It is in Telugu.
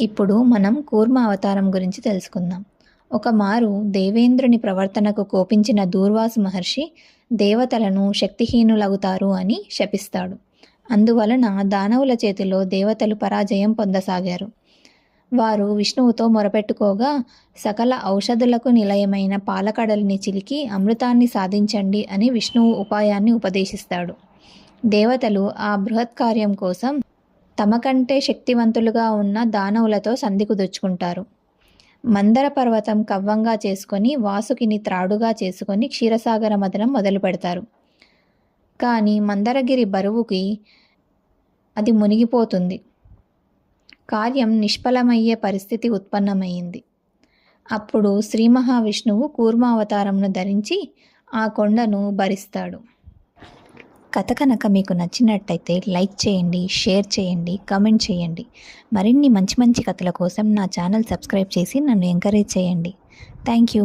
ఇప్పుడు మనం కూర్మ అవతారం గురించి తెలుసుకుందాం. ఒక మారు దేవేంద్రుని ప్రవర్తనకు కోపించిన దూర్వాసు మహర్షి దేవతలను శక్తిహీనులగుతారు అని శపిస్తాడు. అందువలన దానవుల చేతిలో దేవతలు పరాజయం పొందసాగారు. వారు విష్ణువుతో మొరపెట్టుకోగా సకల ఔషధులకు నిలయమైన పాలకడలిని చిలికి అమృతాన్ని సాధించండి అని విష్ణువు ఉపాయాన్ని ఉపదేశిస్తాడు. దేవతలు ఆ బృహత్ కార్యం కోసం తమ కంటే శక్తివంతులుగా ఉన్న దానవులతో సంధి కుదుర్చుకుంటారు. మందర పర్వతం కవ్వంగా చేసుకొని వాసుకిని త్రాడుగా చేసుకొని క్షీరసాగర మదనం మొదలు పెడతారు. కానీ మందరగిరి బరువుకి అది మునిగిపోతుంది. కార్యం నిష్ఫలమయ్యే పరిస్థితి ఉత్పన్నమైంది అప్పుడు శ్రీ మహావిష్ణువు కూర్మావతారంను ధరించి ఆ కొండను భరిస్తాడు. కథ కనుక మీకు నచ్చినట్టయితే లైక్ చేయండి షేర్ చేయండి కామెంట్ చేయండి. మరిన్ని మంచి మంచి కథల కోసం నా ఛానల్ సబ్స్క్రైబ్ చేసి నన్ను ఎంకరేజ్ చేయండి. Thank you.